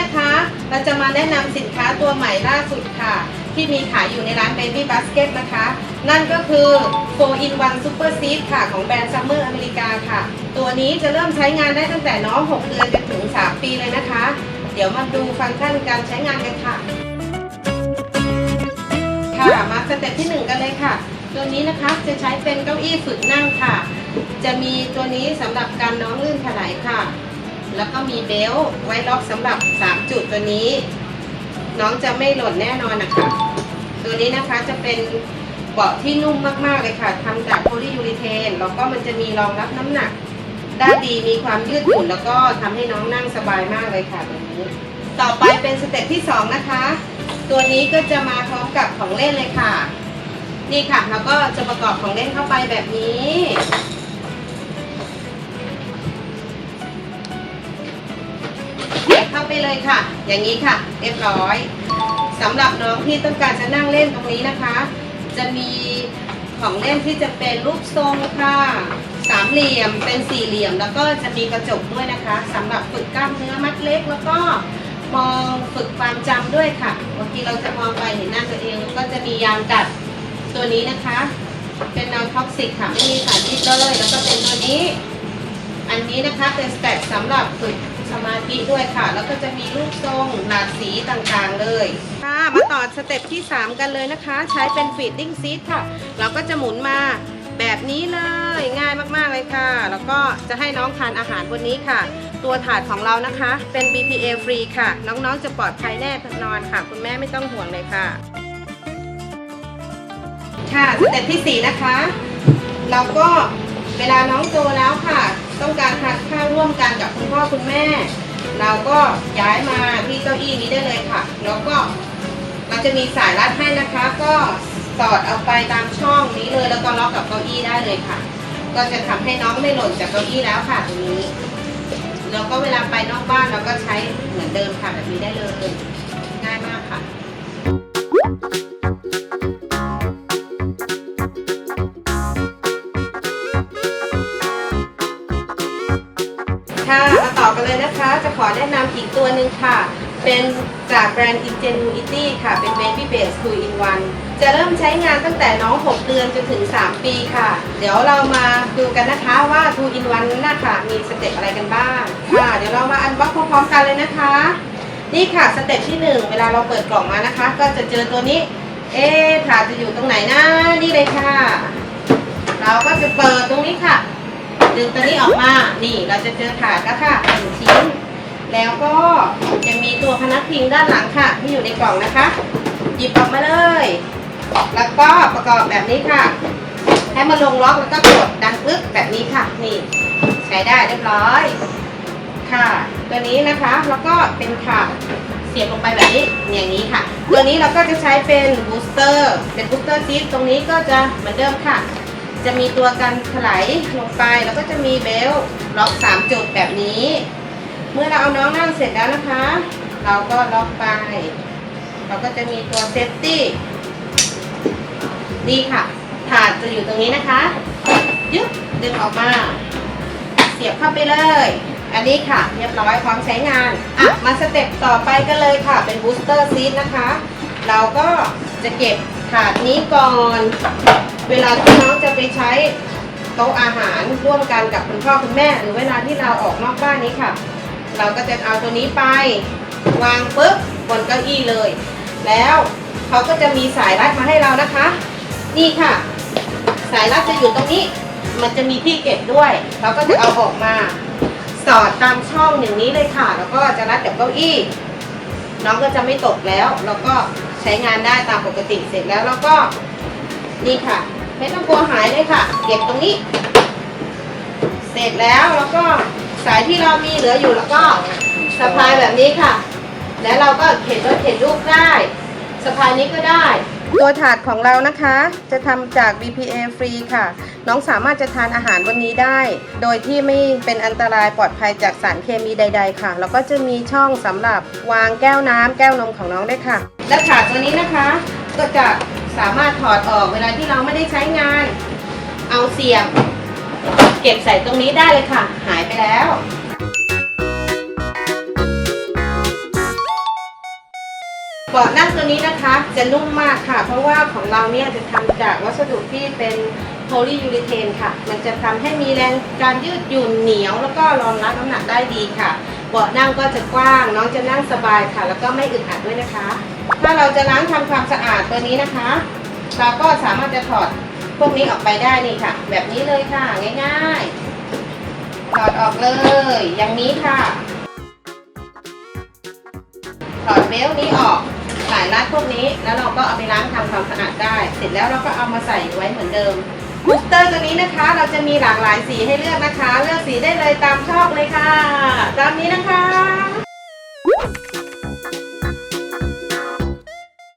นะคะ เราจะมาแนะนำสินค้าตัวใหม่ล่าสุดค่ะ ที่มีขายอยู่ในร้าน Baby Basket นะคะ นั่นก็คือ 4 in 1 Super Seed ค่ะ ของแบรนด์ Summer อเมริกาค่ะ ตัวนี้จะเริ่มใช้งานได้ตั้งแต่น้อง 6 เดือนจนถึง 3 ปีเลยนะคะ เดี๋ยวมาดูฟังก์ชันการใช้งานกันค่ะ ค่ะมาสเต็ปที่ 1 กันเลยค่ะ ตัวนี้นะคะจะใช้เป็นเก้าอี้ฝึกนั่งค่ะ จะมีตัวนี้สำหรับการน้องลื่นถลายค่ะ แล้วก็มีเบลต์ไว้ล็อกสำหรับ 3 จุดตัวนี้ น้องจะไม่หล่นแน่นอนนะคะ ตัวนี้นะคะจะเป็นเบาะที่นุ่มมากๆเลยค่ะทำจากโพลียูริเทนแล้วก็มันจะมีรองรับน้ำหนักด้านดีมีความยืดหยุ่นแล้วก็ทำให้น้องนั่งสบายมากเลยค่ะตัวนี้ ต่อไปเป็นสเต็ปที่ 2 นะคะ ตัวนี้ก็จะมาพร้อมกับของเล่นเลยค่ะ นี่ค่ะแล้วก็จะประกอบของเล่นเข้าไปแบบนี้ ไปเลยค่ะ อย่างนี้ค่ะ เรียบร้อยสำหรับน้องที่ต้องการจะนั่งเล่นตรงนี้นะคะ จะมีของเล่นที่จะเป็นรูปทรงค่ะสามเหลี่ยมเป็นสี่เหลี่ยม แล้วก็จะมีกระจกด้วยนะคะสำหรับฝึกกล้ามเนื้อมัดเล็ก แล้วก็มองฝึกความจำด้วยค่ะบางทีเราจะมองไปเห็นหน้าตัวเองก็จะมียางกัดตัวนี้นะคะ เป็นนอนท็อกซิกค่ะไม่มีสารพิษเลยแล้วก็เป็นตัวนี้ อันนี้นะคะเป็นสเต็ปสำหรับฝึก สมาธิด้วยค่ะ แล้วก็จะมีรูปทรงหลากสีต่างๆเลยค่ะมาต่อสเต็ปที่ 3 กันเลยนะคะ ใช้เป็นฟีดดิ้งซีทค่ะ เราก็จะหมุนมาแบบนี้เลยง่ายมากๆเลยค่ะ แล้วก็จะให้น้องทานอาหารบนนี้ค่ะ ตัวถาดของเรานะคะ เป็น BPA ฟรีค่ะ น้องๆจะปลอดภัยแน่นอนค่ะ คุณแม่ไม่ต้องห่วงเลยค่ะ ค่ะสเต็ปที่ 4 นะคะ เราก็เวลาน้องโตแล้วค่ะ ต้องการทานข้าวร่วมกันกับคุณพ่อคุณแม่ เราก็ย้ายมาที่เก้าอี้นี้ได้เลยค่ะ แล้วก็มันจะมีสายรัดให้นะคะ ก็สอดเอาไปตามช่องนี้เลย แล้วก็ล็อกกับเก้าอี้ได้เลยค่ะ ก็จะทำให้น้องไม่หล่นจากเก้าอี้แล้วค่ะตรงนี้แล้วก็เวลาไปนอกบ้านเราก็ใช้เหมือนเดิมค่ะแบบนี้ได้เลย เลยนะคะ จะขอแนะนำอีกตัวหนึ่งค่ะ เป็นจากแบรนด์ Ingenuity ค่ะ เป็น Baby Base 2 in 1 จะเริ่มใช้งานตั้งแต่น้อง 6 เดือนจนถึง 3 ปีค่ะ เดี๋ยวเรามาดูกันนะคะว่า2 in 1นั้นนะคะมีสเต็ปอะไรกันบ้าง ค่ะ เดี๋ยวเรามาอันบ็อกพร้อมๆกันเลยนะคะ นี่ค่ะสเต็ปที่ 1 เวลาเราเปิดกล่องมานะคะ ก็จะเจอตัวนี้ เอ๊ะถาดจะอยู่ตรงไหนนะ นี่เลยค่ะ เราก็จะเปิดตรงนี้ค่ะ ดึงตัวนี้ออกมา นี่เราจะเจอถาดแล้วค่ะหนึ่งชิ้น แล้วก็จะมีตัวพนักพิงด้านหลังค่ะ ที่อยู่ในกล่องนะคะ หยิบออกมาเลย แล้วก็ประกอบแบบนี้ค่ะ ให้มันลงล็อกแล้วก็กดดันปึ๊กแบบนี้ค่ะ นี่ ใช้ได้เรียบร้อย ค่ะ ตัวนี้นะคะ แล้วก็เป็นค่ะเสียบลงไปแบบนี้อย่างนี้ค่ะ ตัวนี้เราก็จะใช้เป็นบูสเตอร์ เป็นบูสเตอร์ซีทตรงนี้ก็จะเหมือนเดิมค่ะ จะมีตัวกันถลายลงไปแล้วก็จะมีเบลต์ล็อก3จุดแบบนี้ เมื่อเราเอาน้องนั่งเสร็จแล้วนะคะ เราก็ล็อกไป เราก็จะมีตัวเซฟตี้นี่ค่ะ ถาดจะอยู่ตรงนี้นะคะยึบดึงออกมา เสียบเข้าไปเลย อันนี้ค่ะ เรียบร้อยพร้อมใช้งานอะมาสเต็ปต่อไปกันเลยค่ะ เป็นบูสเตอร์ซีทนะคะ เราก็จะเก็บถาดนี้ก่อน เวลาที่น้องจะไปใช้โต๊ะอาหารร่วมกันกับคุณพ่อคุณแม่ หรือเวลาที่เราออกนอกบ้านนี้ค่ะ เราก็จะเอาตัวนี้ไป วางปุ๊บบนเก้าอี้เลย แล้วเขาก็จะมีสายรัดมาให้เรานะคะ นี่ค่ะ สายรัดจะอยู่ตรงนี้ มันจะมีที่เก็บด้วย เราก็จะเอาออกมา สอดตามช่องอย่างนี้เลยค่ะ แล้วก็จะรัดกับเก้าอี้ น้องก็จะไม่ตกแล้ว แล้วก็ใช้งานได้ตามปกติเสร็จแล้วแล้วก็นี่ค่ะ ไม่ต้องกลัวหายเลยค่ะ เก็บตรงนี้ เสร็จแล้วแล้วก็สายที่เรามีเหลืออยู่แล้วก็สะพายแบบนี้ค่ะ แล้วเราก็เข็นรถเข็นลูกได้สะพายนี้ก็ได้ ตัวถาดของเรานะคะ จะทำจาก BPA ฟรีค่ะ น้องสามารถจะทานอาหารวันนี้ได้ โดยที่ไม่เป็นอันตรายปลอดภัยจากสารเคมีใด ๆ ค่ะ แล้วก็จะมีช่องสำหรับวางแก้วน้ำแก้วนมของน้องได้วยค่ะ และถาดตัวนี้นะคะ ก็จะ สามารถถอดออกเวลาที่เราไม่ได้ใช้งาน เอาเสียบ เก็บใส่ตรงนี้ได้เลยค่ะ หายไปแล้วเบาะนั่งตัวนี้นะคะจะนุ่มมากค่ะ เพราะว่าของเราเนี่ยจะทำจากวัสดุที่เป็นโพลียูริเทนค่ะ มันจะทำให้มีแรงการยืดหยุ่นเหนียว แล้วก็รองรับน้ำหนักได้ดีค่ะ เบาะนั่งก็จะกว้าง น้องจะนั่งสบายค่ะ แล้วก็ไม่อึดอัดด้วยนะคะ ถ้าเราจะล้างทำความสะอาดตัวนี้นะคะ เราก็สามารถจะถอดพวกนี้ออกไปได้นี่ค่ะ แบบนี้เลยค่ะง่ายๆถอดออกเลย อย่างนี้ค่ะถอดเบลนี้ออกสายรัดพวกนี้ แล้วเราก็เอาไปล้างทำความสะอาดได้ เสร็จแล้วเราก็เอามาใส่ไว้เหมือนเดิม บูสเตอร์ตัวนี้นะคะ เราจะมีหลากหลายสีให้เลือกนะคะ เลือกสีได้เลยตามชอบเลยค่ะ ตามนี้นะคะ